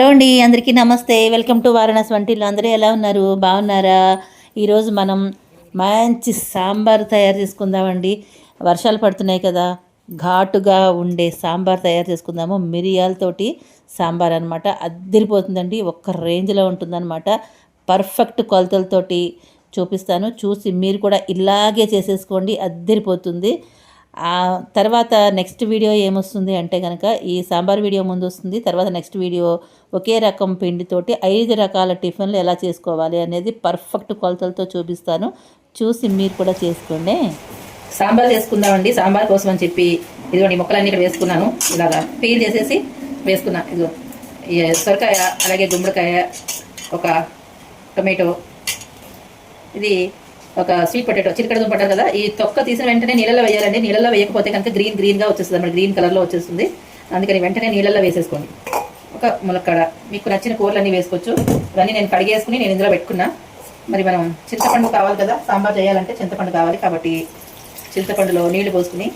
Hello అండి అందరికీ నమస్తే. వెల్కమ్ టు వారణాసి వంటిల్లు. అందరూ ఎలా ఉన్నారు? బాగున్నారా? ఈరోజు మనం మంచి సాంబార్ తయారు చేసుకుందామండి. వర్షాలు పడుతున్నాయి కదా ఘాటుగా ఉండే సాంబార్ తయారు చేసుకుందాము. మిరియాలతోటి సాంబార్ అనమాట అద్దరిపోతుందండి. ఒక్క రేంజ్లో ఉంటుందన్నమాట. పర్ఫెక్ట్ కొలతలతోటి చూపిస్తాను. చూసి మీరు కూడా ఇలాగే చేసేసుకోండి. అద్దరిపోతుంది. ఆ తర్వాత నెక్స్ట్ వీడియో ఏమొస్తుంది అంటే కనుక ఈ సాంబార్ వీడియో ముందు వస్తుంది తర్వాత నెక్స్ట్ వీడియో ఒకే రకం పిండితోటి ఐదు రకాల టిఫిన్లు ఎలా చేసుకోవాలి అనేది పర్ఫెక్ట్ కొలతలతో చూపిస్తాను. చూసి మీరు కూడా చేసుకోండి. సాంబార్ చేసుకుందామండి సాంబార్ కోసం అని చెప్పి ఇదిగోండి మొక్కలన్నీ ముక్కలన్నీ ఇక్కడ వేసుకున్నాను. ఇలాగా పీల్ చేసేసి వేసుకున్నా ఇదిగో సొరకాయ అలాగే గుమ్మడికాయ ఒక టొమాటో ఇది ఒక స్వీట్ పొటాటో చిలకడ దుంప అంటారు కదా ఈ తొక్క తీసిన వెంటనే నీళ్ళలో వేయాలండి. నీళ్ళలో వేయకపోతే కనుక గ్రీన్ గ్రీన్గా వచ్చేస్తుంది అన్నమాట. గ్రీన్ కలర్లో వచ్చేస్తుంది. అందుకని వెంటనే నీళ్ళలో వేసేసుకోండి. ఒక ములక్కడ మీకు నచ్చిన కూరలన్నీ వేసుకోవచ్చు. ఇవన్నీ నేను కడిగేసుకుని నేను ఇందులో పెట్టుకున్నా. మరి మనం చింతపండు కావాలి కదా సాంబార్ చేయాలంటే చింతపండు కావాలి కాబట్టి చింతపండులో నీళ్ళు పోసుకుని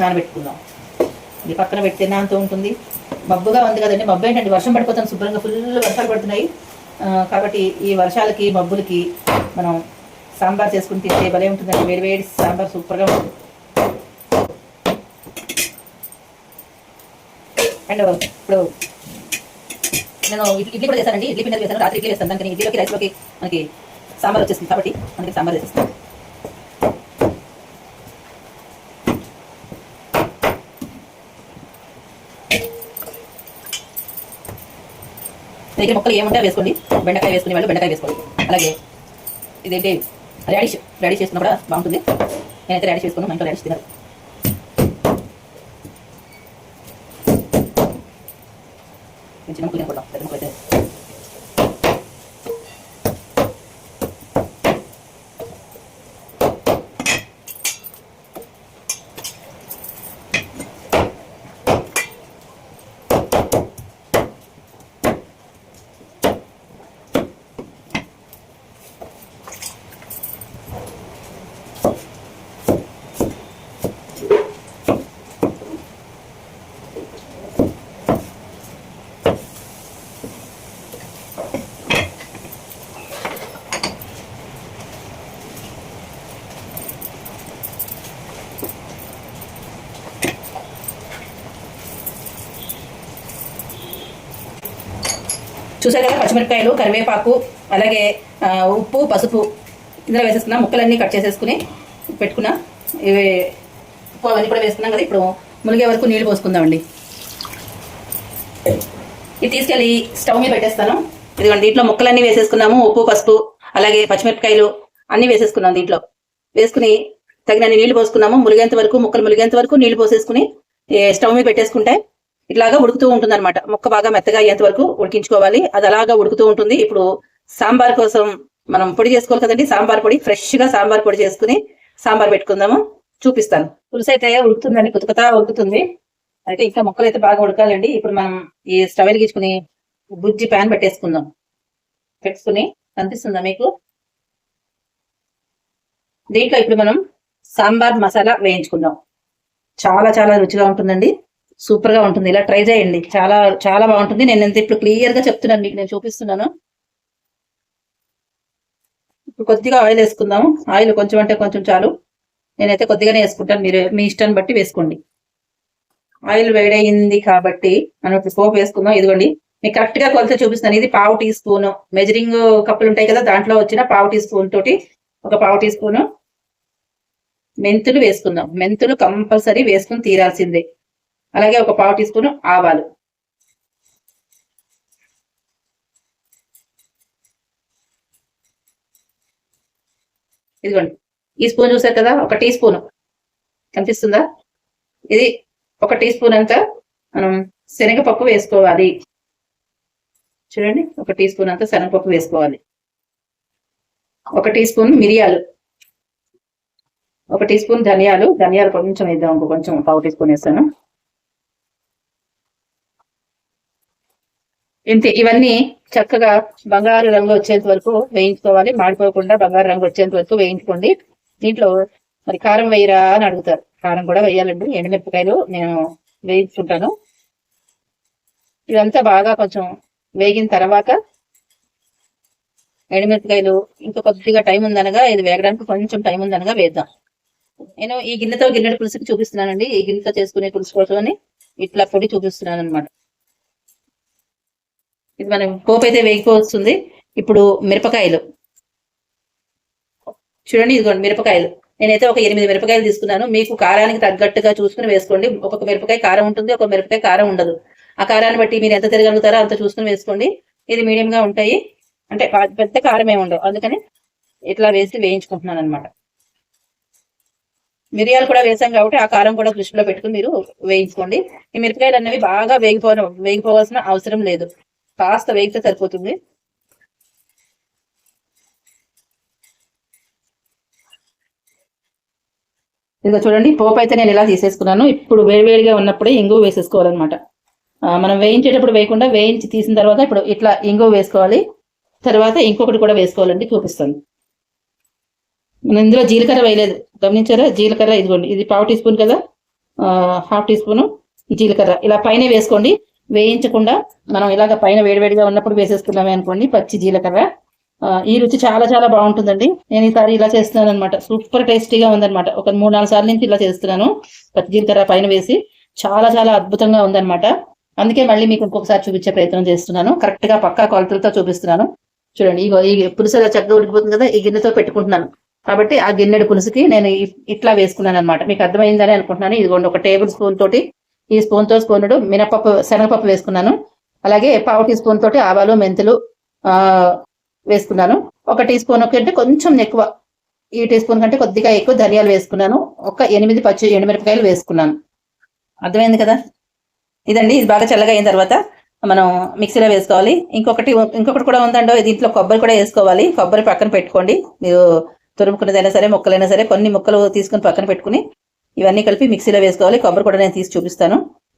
నానబెట్టుకుందాం. ఇది పక్కన పెడితే నాంతో ఉంటుంది. మబ్బుగా ఉంది కదండి. మబ్బు ఏంటంటే వర్షం పడిపోతుంది శుభ్రంగా ఫుల్ వర్షాలు పడుతున్నాయి. కాబట్టి ఈ వర్షాలకి మబ్బులకి మనం సాంబార్ చేసుకుని తింటే భలే ఉంటుందండి. వేడి వేడి సాంబార్ సూపర్గా ఉంటుంది. అండ్ ఇప్పుడు నేను ఇడ్లీ కూడా చేశానండి. ఇడ్లీ పిండి వేసాను రాత్రి ఇడ్లీ వేస్తాను దానికి ఇడ్లీలోకి రైస్లోకి మనకి సాంబార్ వచ్చేస్తుంది కాబట్టి మనకి సాంబార్ చేసేస్తాను. దగ్గర మొక్కలు ఏముంటే వేసుకోండి. బెండకాయ వేసుకునే వాళ్ళు బెండకాయ వేసుకోండి. అలాగే ఇదేంటి? రాడిష్ రాడిష్ చేసుకున్నా కూడా బాగుంటుంది. నేనైతే రాడిష్ చేసుకున్నాను మా ఇంట్లో రాడిష్ తినరు నేను చిన్న ముక్కలు తినకూడదు పెద్ద ముక్కలు అయితే చూసారు కదా పచ్చిమిరపకాయలు కరివేపాకు అలాగే ఉప్పు పసుపు ఇందులో వేసేసుకున్నా ముక్కలన్నీ కట్ చేసేసుకుని పెట్టుకున్నా ఇవి ఉప్పు అవన్నీ కూడా వేసుకున్నాం కదా ఇప్పుడు మునిగే వరకు నీళ్ళు పోసుకుందామండి. ఇది తీసుకెళ్ళి స్టవ్ మీద పెట్టేస్తాను. ఇదిగోండి దీంట్లో ముక్కలన్నీ వేసేసుకున్నాము ఉప్పు పసుపు అలాగే పచ్చిమిరపకాయలు అన్నీ వేసేసుకున్నాం దీంట్లో. వేసుకుని తగినన్ని నీళ్ళు పోసుకున్నాము ములిగేంత వరకు ముక్కలు ములిగేంత వరకు నీళ్ళు పోసేసుకుని స్టవ్ మీద పెట్టేసుకుంటే ఇట్లాగా ఉడుకుతూ ఉంటుంది అనమాట ముక్క బాగా మెత్తగా అయ్యేంత వరకు ఉడికించుకోవాలి. అది అలాగా ఉడుకుతూ ఉంటుంది. ఇప్పుడు సాంబార్ కోసం మనం పొడి చేసుకోవాలి కదండి. సాంబార్ పొడి ఫ్రెష్గా సాంబార్ పొడి చేసుకుని సాంబార్ పెట్టుకుందాము. చూపిస్తాను. పులుసు అయితే ఉడుకుతుందండి కుతుకుతా ఉడుకుతుంది. అయితే ఇంకా ముక్కలు అయితే బాగా ఉడకాలండి. ఇప్పుడు మనం ఈ స్టవ్ వెలిగించుకుని బుజ్జి ప్యాన్ పెట్టేసుకుందాం. పెట్టుకుని కనిపిస్తుందా మీకు? దీంట్లో ఇప్పుడు మనం సాంబార్ మసాలా వేయించుకుందాం. చాలా చాలా రుచిగా ఉంటుందండి. సూపర్గా ఉంటుంది. ఇలా ట్రై చేయండి. చాలా చాలా బాగుంటుంది. నేను ఎంత ఇప్పుడు క్లియర్గా చెప్తున్నాను మీకు నేను చూపిస్తున్నాను. ఇప్పుడు కొద్దిగా ఆయిల్ వేసుకుందాము. ఆయిల్ కొంచెం అంటే కొంచెం చాలు. నేనైతే కొద్దిగానే వేసుకుంటాను. మీరు మీ ఇష్టాన్ని బట్టి వేసుకోండి. ఆయిల్ వేడయింది కాబట్టి మనం ఇప్పుడు పోపు వేసుకుందాం. ఇదిగోండి. మీకు కరెక్ట్గా కొలత చూపిస్తాను ఇది పావు టీ స్పూన్. మెజరింగ్ కప్పులు ఉంటాయి కదా దాంట్లో వచ్చిన పావు టీ స్పూన్ తోటి ఒక పావు టీ స్పూన్ మెంతులు వేసుకుందాం. మెంతులు కంపల్సరీ వేసుకుని తీరాల్సిందే. అలాగే ఒక పావు టీ స్పూన్ ఆవాలు. ఇదిగోండి. ఈ స్పూన్ చూసారు కదా ఒక టీ స్పూన్. కనిపిస్తుందా? ఇది ఒక టీ స్పూన్ అంతా మనం శనగపప్పు వేసుకోవాలి. చూడండి ఒక టీ స్పూన్ అంతా శనగపప్పు వేసుకోవాలి. ఒక టీ స్పూన్ మిరియాలు. ఒక టీ స్పూన్ ధనియాలు. ధనియాలు కొంచెం వేద్దాం ఇంకో కొంచెం పావు టీ స్పూన్ వేస్తాను. ఇంతే ఇవన్నీ చక్కగా బంగారు రంగు వచ్చేంత వరకు వేయించుకోవాలి. మాడిపోకుండా బంగారు రంగు వచ్చేంత వరకు వేయించుకోండి. దీంట్లో మరి కారం వేయరా అని అడుగుతారు. కారం కూడా వేయాలండి. ఎండుమిరపకాయలు నేను వేయించుకుంటాను. ఇదంతా బాగా కొంచెం వేగిన తర్వాత ఎండుమిరపకాయలు ఇంకా కొద్దిగా టైం ఉందనగా ఇది వేగడానికి కొంచెం టైం ఉందనగా వేద్దాం. నేను ఈ గిన్నెతో గిన్నెడు పులుసుకి చూపిస్తున్నానండి. ఈ గిన్నెతో చేసుకునే పులుసు కోసమని ఇట్లా పొడి చూపిస్తున్నాను అనమాట ఇది మనం పోపు అయితే వేగిపోతుంది ఇప్పుడు మిరపకాయలు. చూడండి ఇదిగోండి మిరపకాయలు. నేనైతే ఒక ఎనిమిది మిరపకాయలు తీసుకున్నాను. మీకు కారానికి తగ్గట్టుగా చూసుకుని వేసుకోండి. ఒక్కొక్క మిరపకాయ కారం ఉంటుంది ఒక మిరపకాయ కారం ఉండదు. ఆ కారాన్ని బట్టి మీరు ఎంత తిరగలుగుతారో అంత చూసుకుని వేసుకోండి. ఇది మీడియంగా ఉంటాయి. అంటే పెద్ద కారం ఏమి ఉండవు. అందుకని ఇట్లా వేసి వేయించుకుంటున్నాను అనమాట మిరియాలు కూడా వేసాం కాబట్టి ఆ కారం కూడా దృష్టిలో పెట్టుకుని మీరు వేయించుకోండి. ఈ మిరపకాయలు అనేవి బాగా వేగిపో వేగిపోవాల్సిన అవసరం లేదు. కాస్త వేగితే సరిపోతుంది. ఇదిగో చూడండి పోపు అయితే నేను ఇలా తీసేసుకున్నాను. ఇప్పుడు వేడివేడిగా ఉన్నప్పుడే ఇంగువ వేసేసుకోవాలన్నమాట. మనం వేయించేటప్పుడు వేయకుండా వేయించి తీసిన తర్వాత ఇప్పుడు ఇట్లా ఇంగువ వేసుకోవాలి. తర్వాత ఇంకొకటి కూడా వేసుకోవాలండి చూపిస్తాను. మనం ఇందులో జీలకర్ర వేయలేదు. గమనించారా? జీలకర్ర ఇదిగోండి ఇది పావు టీ స్పూన్ కదా? హాఫ్ టీ స్పూన్ జీలకర్ర. ఇలా పైన వేసుకోండి. వేయించకుండా మనం ఇలాగ పైన వేడివేడిగా ఉన్నప్పుడు వేసేసుకున్నామే అనుకోండి పచ్చి జీలకర్ర. ఆ, ఈ రుచి చాలా చాలా బాగుంటుందండి. నేను ఈసారి ఇలా చేస్తున్నాను అనమాట సూపర్ టేస్టీగా ఉందన్నమాట. ఒక మూడు నాలుగు సార్లు నుంచి ఇలా చేస్తున్నాను. పచ్చి జీలకర్ర పైన వేసి చాలా చాలా అద్భుతంగా ఉందన్నమాట. అందుకే మళ్ళీ మీకు ఇంకొకసారి చూపించే ప్రయత్నం చేస్తున్నాను. కరెక్ట్గా పక్కా కొలతలతో చూపిస్తున్నాను. చూడండి ఇగో ఈ పులుసు అలా చక్కగా ఉడికిపోతుంది కదా ఈ గిన్నెతో పెట్టుకుంటున్నాను. కాబట్టి ఆ గిన్నెడు పులుసుకి నేను ఇట్లా వేసుకున్నాను అనమాట మీకు అర్థమైందని అనుకుంటున్నాను. ఇదిగోండి ఒక టేబుల్ స్పూన్ తోటి ఈ స్పూన్తో స్పూనుడు మినపప్పు శనగపప్పు వేసుకున్నాను. అలాగే పావు టీ స్పూన్ తోటి ఆవాలు మెంతులు వేసుకున్నాను. ఒక టీ స్పూన్ కంటే కొంచెం ఎక్కువ ఈ టీ స్పూన్ కంటే కొద్దిగా ఎక్కువ ధనియాలు వేసుకున్నాను. ఒక ఎనిమిది పచ్చి ఎండుమిరపకాయలు వేసుకున్నాను. అర్థమైంది కదా? ఇదండి ఇది బాగా చల్లగా అయిన తర్వాత మనం మిక్సీలో వేసుకోవాలి. ఇంకొకటి ఇంకొకటి కూడా ఉందండో దీంట్లో కొబ్బరి కూడా వేసుకోవాలి. కొబ్బరి పక్కన పెట్టుకోండి. మీరు తురుముకున్నదైనా సరే ముక్కలైనా సరే కొన్ని ముక్కలు తీసుకుని పక్కన పెట్టుకుని ఇవన్నీ కలిపి మిక్సీలో వేసుకోవాలి. కొబ్బరి కూడా నేను తీసి చూపిస్తాను.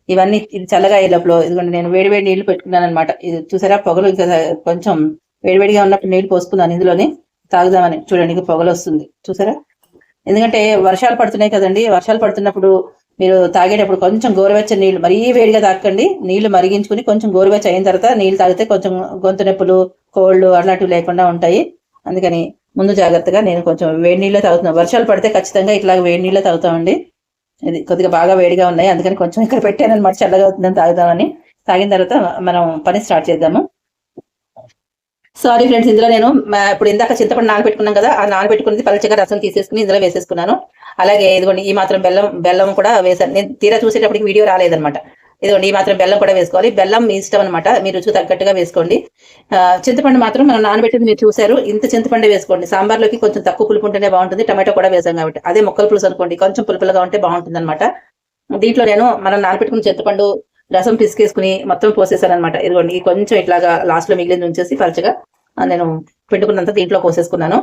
ఇవన్నీ ఇది చల్లగా అయ్యేటప్పుడు ఎందుకంటే నేను వేడివేడి నీళ్ళు పెట్టుకున్నాను అనమాట ఇది చూసారా? పొగలు ఇంకా కొంచెం వేడివేడిగా ఉన్నప్పుడు నీళ్ళు పోసుకున్నాను ఇందులోనే. తాగుదామని. చూడండి పొగలు వస్తుంది. చూసారా? ఎందుకంటే వర్షాలు పడుతున్నాయి కదండి. వర్షాలు పడుతున్నప్పుడు మీరు తాగేటప్పుడు కొంచెం గోరువెచ్చని నీళ్ళు మరీ వేడిగా తాకండి. నీళ్ళు మరిగించుకుని కొంచెం గోరువెచ్చ అయిన తర్వాత నీళ్ళు తాగితే కొంచెం గొంతు నొప్పులు కోళ్ళు అలాంటివి లేకుండా ఉంటాయి. అందుకని ముందు జాగ్రత్తగా నేను కొంచెం వేడి నీళ్ళే తాగుతున్నాను వర్షాలు పడితే ఖచ్చితంగా ఇట్లా వేడి నీళ్ళే తాగుతామండి. ఇది కొద్దిగా బాగా వేడిగా ఉన్నాయి. అందుకని కొంచెం ఇక్కడ పెట్టాను అనమాట. చల్లగా అవుతుందని తాగుదామని. తాగిన తర్వాత మనం పని స్టార్ట్ చేద్దాము. సారీ ఫ్రెండ్స్ ఇందులో నేను ఇప్పుడు ఇందాక చింతపండు నానబెట్టుకున్నాం కదా ఆ నానబెట్టుకున్నది పలచగా రసం తీసేసుకుని ఇందులో వేసేసుకున్నాను. అలాగే ఇదిగోండి ఈ మాత్రం బెల్లం బెల్లం కూడా వేసాను నేను తీరా చూసేటప్పటికి వీడియో రాలేదనమాట ఇదిగోండి ఈ మాత్రం బెల్లం కూడా వేసుకోవాలి. బెల్లం మీ ఇష్టం అనమాట మీరు రుచి తగ్గట్టుగా వేసుకోండి. చింతపండు మాత్రం మనం నానబెట్టింది మీరు చూసారు ఇంత చింతపండు వేసుకోండి. సాంబార్లోకి కొంచెం తక్కువ పులుపు ఉంటేనే బాగుంటుంది. టమాటో కూడా వేసాం కాబట్టి. అదే మొక్కల పులుసు అనుకోండి కొంచెం పులుపులుగా ఉంటే బాగుంటుంది అనమాట దీంట్లో నేను మనం నానబెట్టుకున్న చింతపండు రసం పిసికేసుకుని మొత్తం పోసేసాను అనమాట ఇదిగోండి కొంచెం ఇట్లాగా లాస్ట్లో మిగిలింది ఉంచేసి పలచగా నేను పిండుకున్నంత దీంట్లో పోసేసుకున్నాను.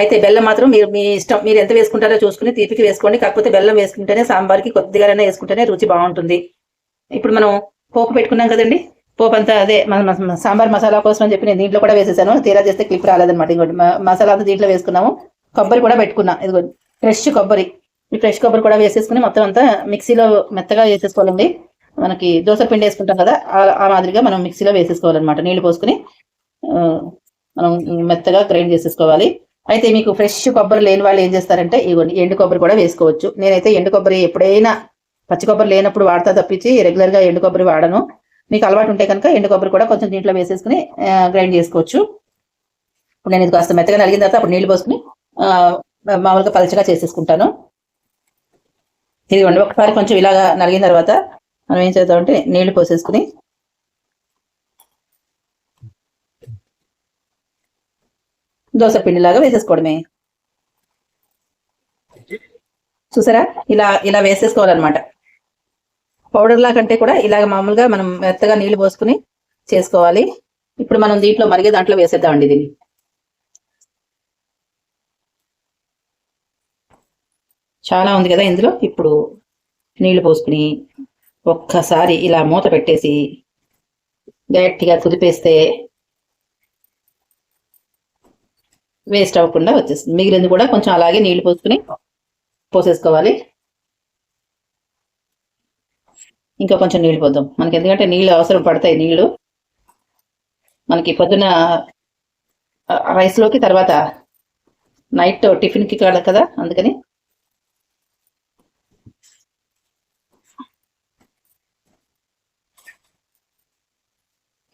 అయితే బెల్లం మాత్రం మీరు మీ ఇష్టం మీరు ఎంత వేసుకుంటారో చూసుకుని తీపికి వేసుకోండి. కాకపోతే బెల్లం వేసుకుంటేనే సాంబార్కి కొద్దిగానే వేసుకుంటేనే రుచి బాగుంటుంది. ఇప్పుడు మనం పోపు పెట్టుకున్నాం కదండి. పోపు అంతా అదే మన సాంబార్ మసాలా కోసం అని చెప్పి నేను దీంట్లో కూడా వేసేసాను. తీరా చేస్తే క్లిప్ రాలేదనమాట ఇంకోటి మసాలా అంతా దీంట్లో వేసుకున్నాము. కొబ్బరి కూడా పెట్టుకున్నా. ఇదిగో ఫ్రెష్ కొబ్బరి. ఈ ఫ్రెష్ కొబ్బరి కూడా వేసేసుకుని మొత్తం అంతా మిక్సీలో మెత్తగా వేసేసుకోవాలండి. మనకి దోశ పిండి వేసుకుంటాం కదా ఆ- మాదిరిగా మనం మిక్సీలో వేసేసుకోవాలన్నమాట. నీళ్ళు పోసుకుని మనం మెత్తగా గ్రైండ్ చేసేసుకోవాలి. అయితే మీకు ఫ్రెష్ కొబ్బరి లేని వాళ్ళు ఏం చేస్తారంటే ఇవ్వండి ఎండు కొబ్బరి కూడా వేసుకోవచ్చు. నేనైతే ఎండు కొబ్బరి ఎప్పుడైనా పచ్చి కొబ్బరి లేనప్పుడు వాడతా తప్పించి రెగ్యులర్గా ఎండు కొబ్బరి వాడను. మీకు అలవాటు ఉంటే కనుక ఎండు కొబ్బరి కూడా కొంచెం దీంట్లో వేసేసుకుని గ్రైండ్ చేసుకోవచ్చు. ఇప్పుడు నేను ఇది కాస్త మెత్తగా నలిగిన తర్వాత అప్పుడు నీళ్ళు పోసుకుని మామూలుగా పలచగా చేసేసుకుంటాను. ఇది వండి ఒకసారి కొంచెం ఇలాగా నలిగిన తర్వాత మనం ఏం చేద్దామంటే నీళ్ళు పోసేసుకుని దోశ పిండిలాగా వేసేసుకోవడమే. చూసారా? ఇలా ఇలా వేసేసుకోవాలన్నమాట. పౌడర్ లా కంటే కూడా ఇలాగ మామూలుగా మనం మెత్తగా నీళ్ళు పోసుకుని చేసుకోవాలి. ఇప్పుడు మనం దీంట్లో మరిగే దాంట్లో వేసేద్దామండి దీన్ని. చాలా ఉంది కదా ఇందులో? ఇప్పుడు నీళ్ళు పోసుకుని ఒక్కసారి ఇలా మూత పెట్టేసి గట్టిగా కుదిపేస్తే వేస్ట్ అవ్వకుండా వచ్చేస్తుంది. మిగిలింది కూడా కొంచెం అలాగే నీళ్ళు పోసుకుని పోసేసుకోవాలి. ఇంకా కొంచెం నీళ్ళు పోద్దాం. మనకి ఎందుకంటే నీళ్ళు అవసరం పడతాయి నీళ్ళు. మనకి పొద్దున రైస్లోకి తర్వాత నైట్ టిఫిన్కి కాదు కదా అందుకని.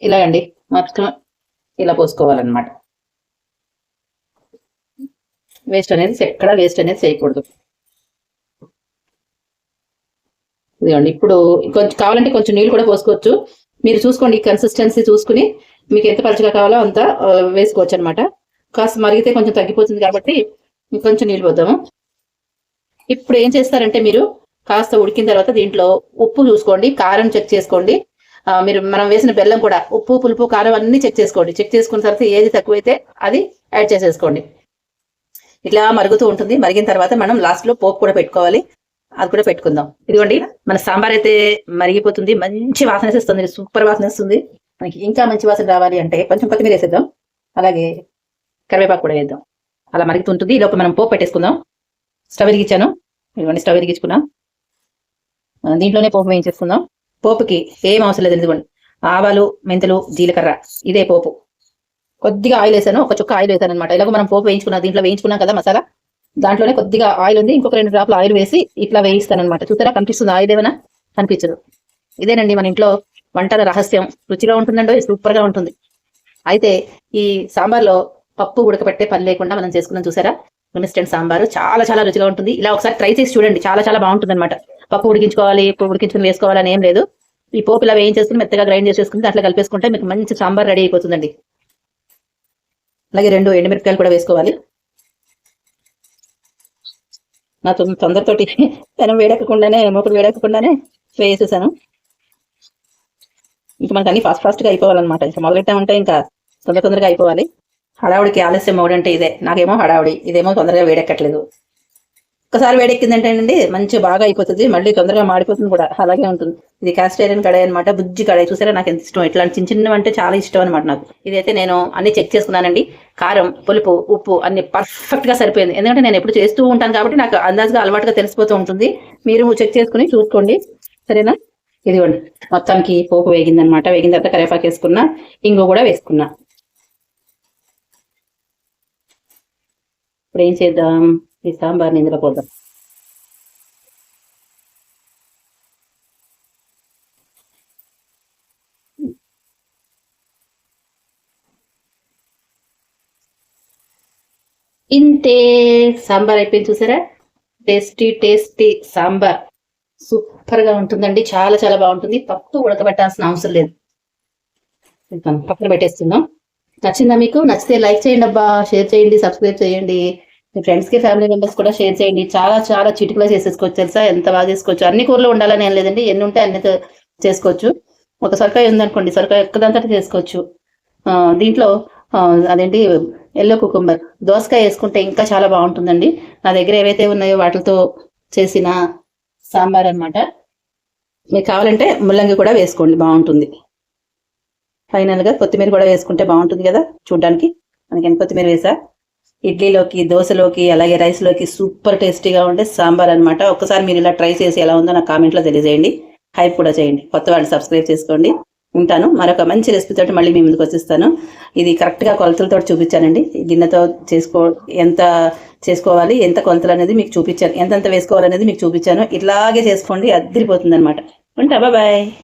ఇలా అండి. మొత్తం ఇలా పోసుకోవాలన్నమాట. వేస్ట్ అనేది ఎక్కడ వేస్ట్ అనేది చేయకూడదు. ఇదిగోండి ఇప్పుడు కొంచెం కావాలంటే కొంచెం నీళ్ళు కూడా పోసుకోవచ్చు. మీరు చూసుకోండి కన్సిస్టెన్సీ చూసుకుని మీకు ఎంత పలుచగా కావాలో అంత వేసుకోవచ్చు అనమాట కాస్త మరిగితే కొంచెం తగ్గిపోతుంది కాబట్టి కొంచెం నీళ్ళు పోద్దాము. ఇప్పుడు ఏం చేస్తారంటే మీరు కాస్త ఉడికిన తర్వాత దీంట్లో ఉప్పు చూసుకోండి కారం చెక్ చేసుకోండి. మీరు మనం వేసిన బెల్లం కూడా ఉప్పు పులుపు కారం అన్ని చెక్ చేసుకోండి. చెక్ చేసుకున్న తర్వాత ఏది తక్కువైతే అది యాడ్ చేసేసుకోండి. ఇట్లా మరుగుతూ ఉంటుంది. మరిగిన తర్వాత మనం లాస్ట్లో పోపు కూడా పెట్టుకోవాలి. అది కూడా పెట్టుకుందాం. ఇదిగోండి మన సాంబార్ అయితే మరిగిపోతుంది. మంచి వాసన వేస్తుంది సూపర్ వాసన వస్తుంది. మనకి ఇంకా మంచి వాసన రావాలి అంటే కొంచెం కొత్తిమీర వేసేద్దాం. అలాగే కరివేపాకు కూడా వేద్దాం. అలా మరుగుతుంటుంది. ఈ లోపల మనం పోపు పెట్టేసుకుందాం. స్టవ్ వెలిగించాను. ఇదిగోండి స్టవ్ వెలిగించుకున్నాం. మనం దీంట్లోనే పోపు వేయించేసుకుందాం. పోపుకి ఏం అవసరం లేదు. ఇదిగోండి ఆవాలు మెంతులు జీలకర్ర ఇదే పోపు. కొద్దిగా ఆయిల్ వేసాను. ఒక చుక్క ఆయిల్ వేసాను అనమాట ఇలాగ మనం పోపు వేయించుకున్నాం. దీంట్లో వేయించుకున్నాం కదా మసాలా. దాంట్లోనే కొద్దిగా ఆయిల్ ఉంది. ఇంకొక రెండు డ్రాప్లు ఆయిల్ వేసి ఇట్లా వేయిస్తాను అనమాట చూసారా? కనిపిస్తుంది ఆయిల్ ఏమైనా? కనిపించదు. ఇదేనండి మన ఇంట్లో వంటల రహస్యం. రుచిగా ఉంటుందండో సూపర్గా ఉంటుంది. అయితే ఈ సాంబార్లో పప్పు ఉడకబెట్టే పని లేకుండా మనం చేసుకున్నాం చూసారా? మినిస్టెంట్ సాంబారు. చాలా చాలా రుచిగా ఉంటుంది. ఇలా ఒకసారి ట్రై చేసి చూడండి. చాలా చాలా బాగుంటుంది అనమాట పప్పు ఉడికించుకోవాలి ఇప్పుడు ఉడికించుకుని వేసుకోవాలి అని ఏం లేదు. ఈ పోపు ఇలా వేయించేసుకుని మెత్తగా గ్రైండ్ చేసేసుకుని దాంట్లో కలిపేసుకుంటే మీకు మంచి సాంబార్ రెడీ అయిపోతుందండి. అలాగే రెండు ఎండుమిరపకాయలు కూడా వేసుకోవాలి. నా తొందరతోటి తనం వేడెక్కకుండానే మూకుడు వేడెక్కకుండానే వేసేసాను. ఇంకా మనకు అన్ని ఫాస్ట్ ఫాస్ట్గా అయిపోవాలన్నమాట. ఇంకా మొదలెట్టామంటే ఇంకా తొందర తొందరగా అయిపోవాలి. హడావుడికి ఆలస్యం అవడంటే ఇదే. నాకేమో హడావుడి. ఇదేమో తొందరగా వేడెక్కట్లేదు. ఒకసారి వేడెక్కిందంటే అండి మంచి బాగా అయిపోతుంది మళ్ళీ తొందరగా మాడిపోతుంది కూడా. అలాగే ఉంటుంది. ఇది క్యాస్టేరియన్ ఐరన్ కడాయి అనమాట బుజ్జి కడాయి చూసారా? నాకు ఎంత ఇష్టం. ఇట్లాంటి చిన్న చిన్నవి అంటే చాలా ఇష్టం అనమాట నాకు. ఇదైతే నేను అన్ని చెక్ చేసుకున్నానండి. కారం పులుపు ఉప్పు అన్ని పర్ఫెక్ట్గా సరిపోయింది. ఎందుకంటే నేను ఎప్పుడు చేస్తూ ఉంటాను కాబట్టి నాకు అందాజుగా అలవాటుగా తెలిసిపోతూ ఉంటుంది. మీరు చెక్ చేసుకుని చూసుకోండి. సరేనా? ఇదిగోండి. మొత్తానికి పోపు వేగిందనమాట వేగిన తర్వాత కరేపాకు వేసుకున్నా ఇంగు కూడా వేసుకున్నా. ఇప్పుడు ఏం చేద్దాం? ఈ సాంబార్ని ఇందులో పోద్దాం. ఇంతే సాంబార్ అయిపోయింది చూసారా? Tasty tasty sambar. సూపర్గా ఉంటుందండి చాలా చాలా బాగుంటుంది. పప్పు ఉడకబెట్టాల్సిన అవసరం లేదు. పక్కన పెట్టేస్తున్నాం. నచ్చిందా మీకు? నచ్చితే లైక్ చేయండి అబ్బా షేర్ చేయండి సబ్స్క్రైబ్ చేయండి. మీ ఫ్రెండ్స్కి ఫ్యామిలీ మెంబర్స్ కూడా షేర్ చేయండి. చాలా చాలా చిటికలో చేసేసుకోవచ్చు తెలుసా? ఎంత బాగా చేసుకోవచ్చు? అన్ని కూరలు ఉండాలని ఏం లేదండి. ఎన్ని ఉంటే అన్ని చేసుకోవచ్చు. ఒక సొరకాయ ఉందనుకోండి. సొరకాయ ఒక్కదంతటి చేసుకోవచ్చు. దీంట్లో అదేంటి? ఎల్లో కుకుంబర్ దోసకాయ వేసుకుంటే ఇంకా చాలా బాగుంటుందండి. నా దగ్గర ఏవైతే ఉన్నాయో వాటితో చేసిన సాంబార్ అన్నమాట. మీకు కావాలంటే ముల్లంగి కూడా వేసుకోండి. బాగుంటుంది. ఫైనల్గా కొత్తిమీర కూడా వేసుకుంటే బాగుంటుంది కదా చూడడానికి. అందుకని కొత్తిమీర వేసా? ఇడ్లీలోకి దోశలోకి అలాగే రైస్లోకి సూపర్ టేస్టీగా ఉండే సాంబార్ అనమాట ఒకసారి మీరు ఇలా ట్రై చేసి ఎలా ఉందో నాకు కామెంట్లో తెలియజేయండి. హైప్ కూడా చేయండి. కొత్త వాళ్ళు సబ్స్క్రైబ్ చేసుకోండి. ఉంటాను. మరొక మంచి రెసిపీ తోటి మళ్ళీ మీ ముందుకు వచ్చేస్తాను. ఇది కరెక్ట్గా కొలతలతో చూపించానండి. గిన్నెతో చేసుకో ఎంత చేసుకోవాలి ఎంత కొలతలు అనేది మీకు చూపించాను. ఎంతెంత వేసుకోవాలనేది మీకు చూపించాను. ఇట్లాగే చేసుకోండి. అద్దరిపోతుంది అనమాట ఉంటా బాయ్.